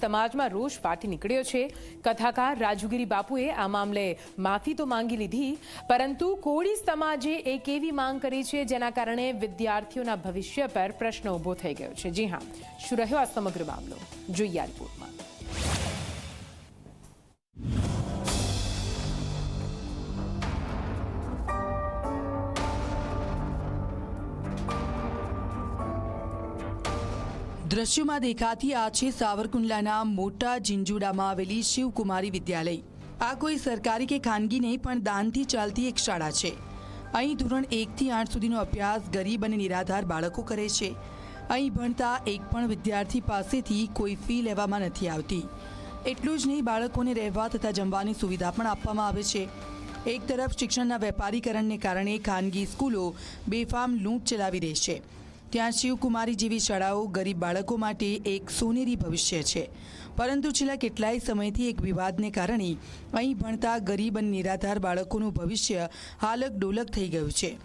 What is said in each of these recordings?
સમાજમાં રોષ ફાટી નીકળ્યો છે. કથાકાર રાજુગીરી બાપુએ આ મામલે માફી તો માંગી લીધી, પરંતુ કોળી સમાજે એક એવી માંગ કરી છે જેના કારણે વિદ્યાર્થીઓના ભવિષ્ય પર પ્રશ્ન ઊભો થઈ ગયો છે. જી હા, શું રહ્યો આ સમગ્ર મામલો? જોઈએ આ રિપોર્ટમાં. દ્રશ્યોમાં દેખાતી આ છે સાવરકુંડલાના મોટા ઝીંઝુડામાં આવેલી શિવકુમારી વિદ્યાલય. આ કોઈ સરકારી કે ખાનગી નહીં, પણ દાનથી ચાલતી એક શાળા છે. અહીં ધોરણ એકથી આઠ સુધીનો અભ્યાસ ગરીબ અને નિરાધાર બાળકો કરે છે. અહીં ભણતા એક પણ વિદ્યાર્થી પાસેથી કોઈ ફી લેવામાં નથી આવતી. એટલું જ નહીં, બાળકોને રહેવા તથા જમવાની સુવિધા પણ આપવામાં આવે છે. એક તરફ શિક્ષણના વેપારીકરણને કારણે ખાનગી સ્કૂલો બેફામ લૂંટ ચલાવી રહી છે. ત્યાં શિવકુમારી જેવી શાળાઓ ગરીબ બાળકો માટે એક સોનેરી ભવિષ્ય છે. પરંતુ છેલ્લા કેટલાય સમયથી એક વિવાદને કારણે અહીં ભણતા ગરીબ અને નિરાધાર બાળકોનું ભવિષ્ય હાલક ડોલક થઈ ગયું છે.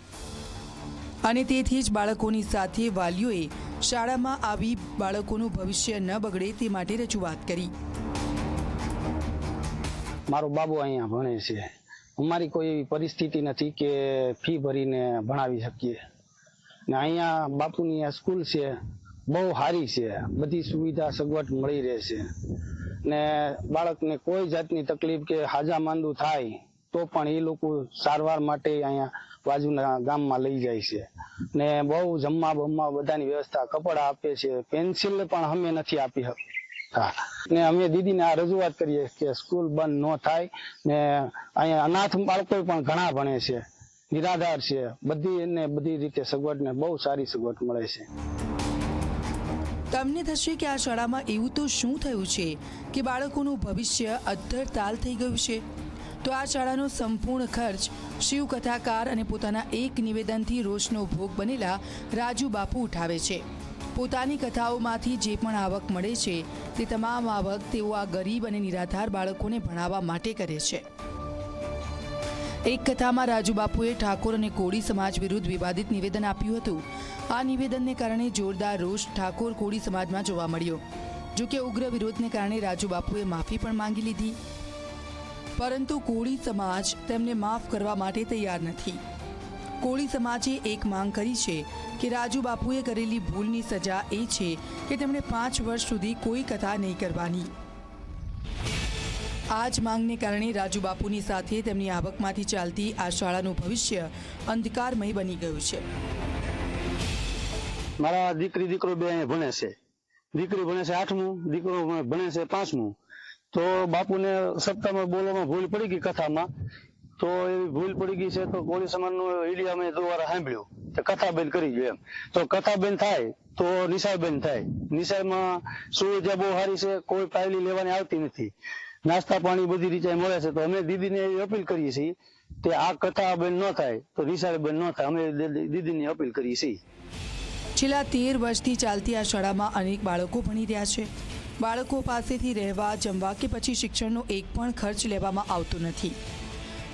અને તેથી જ બાળકોની સાથે વાલીઓએ શાળામાં આવી બાળકોનું ભવિષ્ય ન બગડે તે માટે રજૂઆત કરી. મારો બાબુ અહીંયા ભણે છે. અમારી કોઈ એવી પરિસ્થિતિ નથી કે ફી ભરીને ભણાવી શકીએ. ને અહીંયા બાપુની આ સ્કૂલ છે, બહુ સારી છે. બધી સુવિધા સગવડ મળી રહે છે ને બાળકને કોઈ જાતની તકલીફ કે હાજા માંદું થાય, તો પણ એ લોકો સારવાર માટે અહીંયા બાજુના ગામમાં લઈ જાય છે. ને બહુ જમવા બમવા બધાની વ્યવસ્થા કપડા આપે છે, પેન્સિલ પણ અમે નથી આપી શકતા ને અમે દીદીને આ રજૂઆત કરીએ કે સ્કૂલ બંધ ન થાય, ને અહીંયા અનાથ બાળકો પણ ઘણા ભણે છે. નિરાધાર છે. બધી એને બધી રીતે સગવડને બહુ સારી સગવડ મળે છે. તમને થશે કે આ શાળામાં એવું તો શું થયું છે કે બાળકોનું ભવિષ્ય અદ્ધર તાલ થઈ ગયું છે? તો આ શાળાનો સંપૂર્ણ ખર્ચ શિવ કથાકાર અને પોતાના એક નિવેદનથી રોષનો ભોગ બનેલા રાજુ બાપુ ઉઠાવે છે. પોતાની કથાઓમાંથી જે પણ આવક મળે છે, તે તમામ આવક તેઓ આ ગરીબ અને નિરાધાર બાળકોને ભણાવવા માટે કરે છે. એક કથામાં રાજુ બાપુએ ઠાકોર અને કોળી સમાજ વિરુદ્ધ વિવાદિત નિવેદન આપ્યું હતું. આ નિવેદનને કારણે જોરદાર રોષ ઠાકોર કોળી સમાજમાં જોવા મળ્યો. જોકે ઉગ્ર વિરોધને કારણે રાજુ બાપુએ માફી પણ માંગી લીધી. પરંતુ કોળી સમાજ તેમને માફ કરવા માટે તૈયાર નથી. કોળી સમાજે એક માંગ કરી છે કે રાજુ બાપુએ કરેલી ભૂલની સજા એ છે કે તેમણે પાંચ વર્ષ સુધી કોઈ કથા નહીં કરવાની. આ માંગને કારણે રાજુબાપુની સાથે તેમની આવકમાંથી ચાલતી આ શાળાનું ભવિષ્ય અંધકારમય બની ગયું છે. મારા દીકરી દીકરો બે અહીંયા ભણે છે. દીકરી ભણે છે આઠમું, દીકરો ભણે છે પાંચમું. તો બાપુને સપ્તાહમાં બોલવામાં ભૂલ પડી ગઈ કથામાં. તો એવી ભૂલ પડી ગઈ છે તો કોળી સમાજનું ઈડિયા મેં દ્વારા સાંભળ્યું તો કથા બંધ કરી ગયો એમ. તો કથા બંધ થાય તો નિશાળ બંધ થાય. નિશાળમાં સુવિધા બહુ સારી છે, કોઈ પાયલી લેવાની આવતી નથી. નાસ્તા પાણી બધી રીતે મળે છે, તો અમે દીદીને અપીલ કરીએ છીએ કે આ કથા બેન ન થાય, તો નિશાળ બેન ન થાય. અમે દીદીની અપીલ કરીએ છીએ. છેલ્લા તેર વર્ષથી ચાલતી આ શાળામાં અનેક બાળકો ભણી રહ્યા છે. બાળકો પાસેથી રહેવા, જમવા કે પછી શિક્ષણનો એક પણ ખર્ચ લેવામાં આવતો નથી.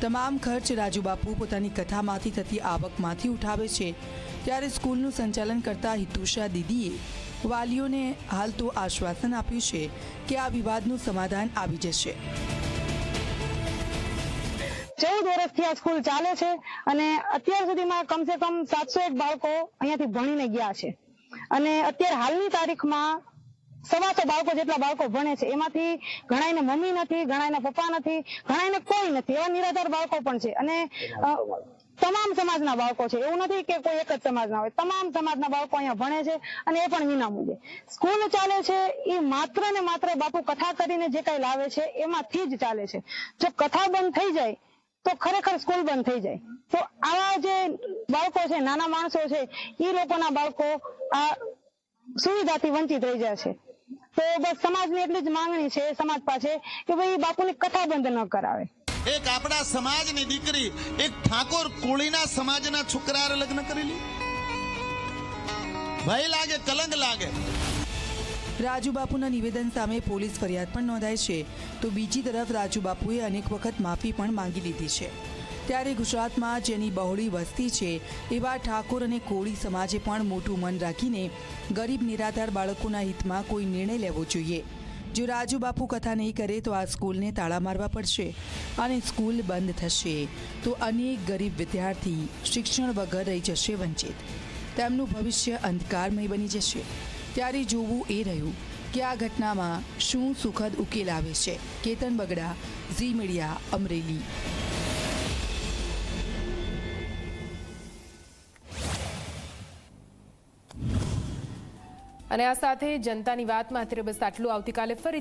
તમામ ખર્ચ રાજુબાપુ પોતાની કથામાંથી થતી આવકમાંથી ઉઠાવે છે. ત્યારે સ્કૂલનું સંચાલન કરતા હિતુષા દીદીએ વાલીઓને હાલ તો આશ્વાસન આપ્યું છે કે આ વિવાદનું સમાધાન આવી જશે. ચૌદ વર્ષથી આ સ્કૂલ ચાલે છે અને અત્યાર સુધીમાં કમસે કમ સાતસો એક બાળકો અહીંયાથી ભણીને ગયા છે. અને અત્યારે હાલની તારીખમાં સવાસો બાળકો જેટલા બાળકો ભણે છે, એમાંથી ઘણાને મમ્મી નથી ઘણાને પપ્પા નથી ઘણાને કોઈ નથી, એવા નિરાધાર બાળકો પણ છે. અને તમામ સમાજના બાળકો છે. એવું નથી કે કોઈ એક જ સમાજના હોય. તમામ સમાજના બાળકો અહીંયા ભણે છે અને એ પણ વિનામૂલ્યે સ્કૂલ ચાલે છે, એ માત્ર ને માત્ર બાપુ કથા કરીને જે કઈ લાવે છે, એમાંથી જ ચાલે છે. જો કથા બંધ થઈ જાય, તો ખરેખર સ્કૂલ બંધ થઈ જાય. તો આવા જે બાળકો છે, નાના માણસો છે, એ લોકોના બાળકો આ સુવિધાથી વંચિત રહી જાય છે. તો બસ સમાજની એટલી જ માંગણી છે, સમાજ પાસે, કે ભાઈ બાપુની કથા બંધ ન કરાવે. એક આપણા સમાજની દીકરી, એક ઠાકોર કોળીના સમાજના છોકરાએ લગ્ન કરેલી ભય લાગે, કલંક લાગે. રાજુબાપુના નિવેદન સામે પોલીસ ફરિયાદ પણ નોંધાઈ છે. તો બીજી તરફ રાજુબાપુએ અનેક વખત માફી પણ માંગી લીધી છે. ત્યારે ગુજરાતમાં જેની બહોળી વસ્તી છે, એવા ઠાકોર અને કોળી સમાજે પણ મોટું મન રાખીને ગરીબ નિરાધાર બાળકોના હિતમાં કોઈ નિર્ણય લેવો જોઈએ. જો રાજુ બાપુ કથા નહીં કરે તો આ સ્કૂલને તાળા મારવા પડશે અને સ્કૂલ બંધ થશે. તો અનેક ગરીબ વિદ્યાર્થી શિક્ષણ વગર રહી જશે વંચિત. તેમનું ભવિષ્ય અંધકારમય બની જશે. ત્યારે જોવું એ રહ્યું કે આ ઘટનામાં શું સુખદ ઉકેલ આવે છે. Ketan Bagda, Zee Media, Amreli. અને આ સાથે જનતાની વાતમાં અત્યારે બસ આટલું. આવતીકાલે ફરી